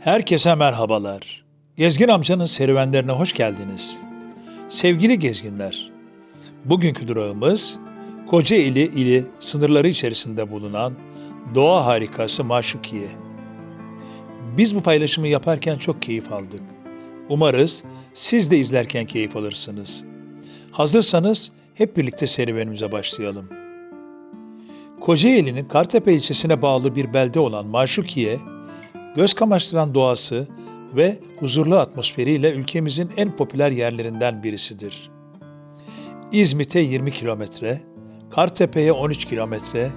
Herkese merhabalar. Gezgin amcanın serüvenlerine hoş geldiniz. Sevgili gezginler, bugünkü durağımız Kocaeli ili sınırları içerisinde bulunan doğa harikası Maşukiye. Biz bu paylaşımı yaparken çok keyif aldık. Umarız siz de izlerken keyif alırsınız. Hazırsanız hep birlikte serüvenimize başlayalım. Kocaeli'nin Kartepe ilçesine bağlı bir belde olan Maşukiye, göz kamaştıran doğası ve huzurlu atmosferiyle ülkemizin en popüler yerlerinden birisidir. İzmit'e 20 kilometre, Kartepe'ye 13 kilometre,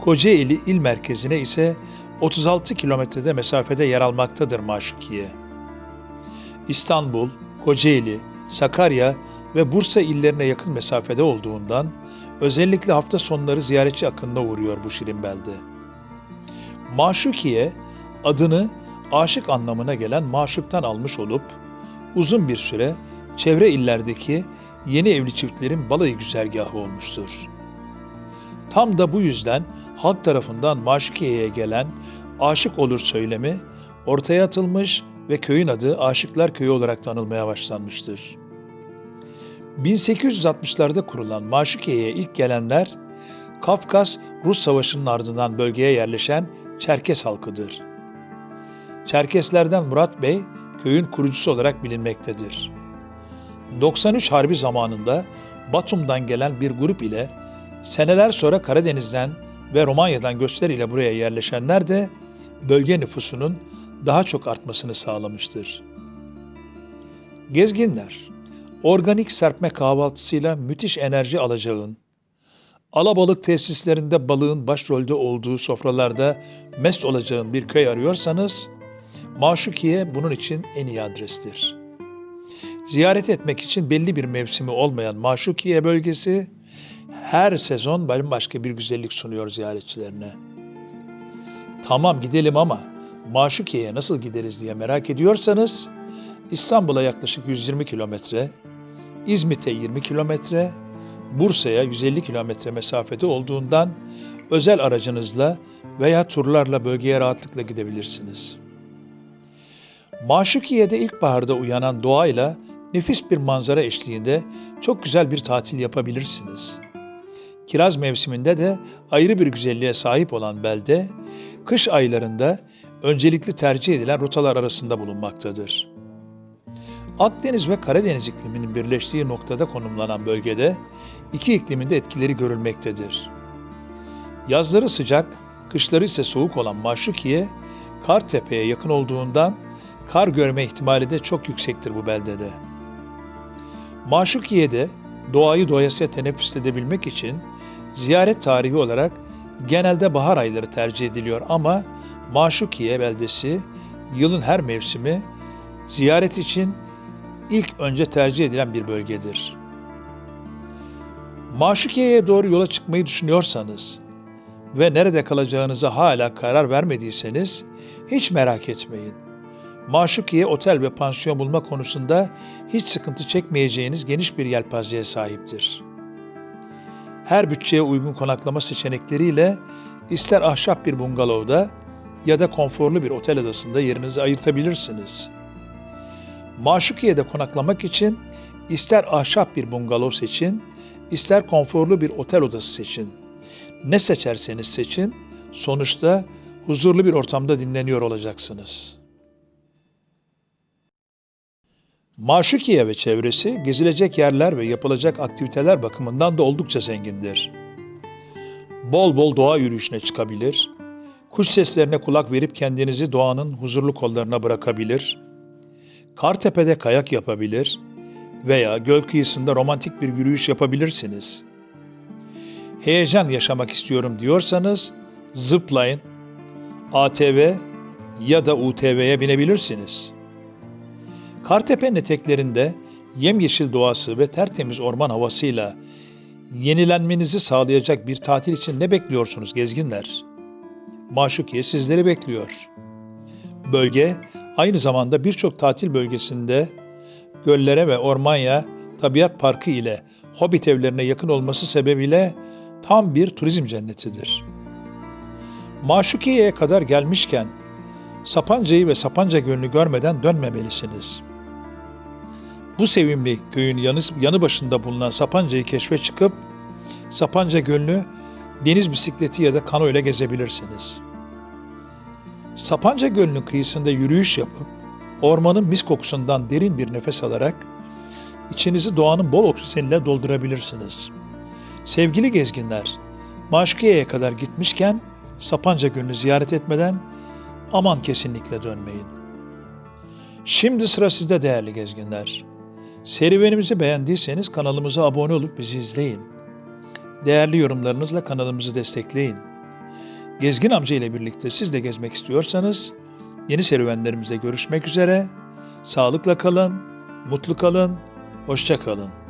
Kocaeli il merkezine ise 36 kilometrede mesafede yer almaktadır Maşukiye. İstanbul, Kocaeli, Sakarya ve Bursa illerine yakın mesafede olduğundan özellikle hafta sonları ziyaretçi akınına uğruyor bu şirin belde. Maşukiye adını aşık anlamına gelen maşuktan almış olup uzun bir süre çevre illerdeki yeni evli çiftlerin balayı güzergahı olmuştur. Tam da bu yüzden halk tarafından Maşukiye'ye gelen aşık olur söylemi ortaya atılmış ve köyün adı Aşıklar Köyü olarak tanılmaya başlanmıştır. 1860'larda kurulan Maşukiye'ye ilk gelenler Kafkas Rus Savaşı'nın ardından bölgeye yerleşen Çerkes halkıdır. Çerkeslerden Murat Bey köyün kurucusu olarak bilinmektedir. 93 Harbi zamanında Batum'dan gelen bir grup ile seneler sonra Karadeniz'den ve Romanya'dan göçler ile buraya yerleşenler de bölge nüfusunun daha çok artmasını sağlamıştır. Gezginler, organik serpme kahvaltısıyla müthiş enerji alacağın, alabalık tesislerinde balığın başrolde olduğu sofralarda mest olacağın bir köy arıyorsanız, Maşukiye bunun için en iyi adrestir. Ziyaret etmek için belli bir mevsimi olmayan Maşukiye bölgesi, her sezon bambaşka bir güzellik sunuyor ziyaretçilerine. Tamam gidelim ama Maşukiye'ye nasıl gideriz diye merak ediyorsanız, İstanbul'a yaklaşık 120 kilometre, İzmit'e 20 kilometre, Bursa'ya 150 kilometre mesafede olduğundan özel aracınızla veya turlarla bölgeye rahatlıkla gidebilirsiniz. Maşukiye'de ilkbaharda uyanan doğayla nefis bir manzara eşliğinde çok güzel bir tatil yapabilirsiniz. Kiraz mevsiminde de ayrı bir güzelliğe sahip olan belde, kış aylarında öncelikli tercih edilen rotalar arasında bulunmaktadır. Akdeniz ve Karadeniz ikliminin birleştiği noktada konumlanan bölgede iki iklimin de etkileri görülmektedir. Yazları sıcak, kışları ise soğuk olan Maşukiye, Kartepe'ye yakın olduğundan kar görme ihtimali de çok yüksektir bu beldede. Maşukiye'de doğayı doyasıya teneffüs edebilmek için ziyaret tarihi olarak genelde bahar ayları tercih ediliyor ama Maşukiye beldesi yılın her mevsimi ziyaret için ilk önce tercih edilen bir bölgedir. Maşukiye'ye doğru yola çıkmayı düşünüyorsanız ve nerede kalacağınıza hala karar vermediyseniz hiç merak etmeyin. Maşukiye otel ve pansiyon bulma konusunda hiç sıkıntı çekmeyeceğiniz geniş bir yelpazeye sahiptir. Her bütçeye uygun konaklama seçenekleriyle ister ahşap bir bungalovda ya da konforlu bir otel adasında yerinizi ayırtabilirsiniz. Maşukiye'de konaklamak için ister ahşap bir bungalov seçin, ister konforlu bir otel odası seçin. Ne seçerseniz seçin, sonuçta huzurlu bir ortamda dinleniyor olacaksınız. Maşukiye ve çevresi gezilecek yerler ve yapılacak aktiviteler bakımından da oldukça zengindir. Bol bol doğa yürüyüşüne çıkabilir, kuş seslerine kulak verip kendinizi doğanın huzurlu kollarına bırakabilir, Kartepe'de kayak yapabilir veya göl kıyısında romantik bir yürüyüş yapabilirsiniz. Heyecan yaşamak istiyorum diyorsanız zipline, ATV ya da UTV'ye binebilirsiniz. Kartepe'nin eteklerinde yemyeşil doğası ve tertemiz orman havasıyla yenilenmenizi sağlayacak bir tatil için ne bekliyorsunuz gezginler? Maşukiye sizleri bekliyor. Bölge aynı zamanda birçok tatil bölgesinde göllere ve ormanya, tabiat parkı ile hobbit evlerine yakın olması sebebiyle tam bir turizm cennetidir. Maşukiye'ye kadar gelmişken Sapanca'yı ve Sapanca Gölü'nü görmeden dönmemelisiniz. Bu sevimli köyün yanı, yanı başında bulunan Sapanca'yı keşfe çıkıp Sapanca Gölü'nü deniz bisikleti ya da kano ile gezebilirsiniz. Sapanca Gölü'nün kıyısında yürüyüş yapıp ormanın mis kokusundan derin bir nefes alarak içinizi doğanın bol oksijeniyle doldurabilirsiniz. Sevgili gezginler, Maşukiye'ye kadar gitmişken Sapanca Gölü'nü ziyaret etmeden aman kesinlikle dönmeyin. Şimdi sıra sizde değerli gezginler. Serüvenimizi beğendiyseniz kanalımıza abone olup bizi izleyin. Değerli yorumlarınızla kanalımızı destekleyin. Gezgin amca ile birlikte siz de gezmek istiyorsanız yeni serüvenlerimizde görüşmek üzere. Sağlıkla kalın, mutlu kalın, hoşça kalın.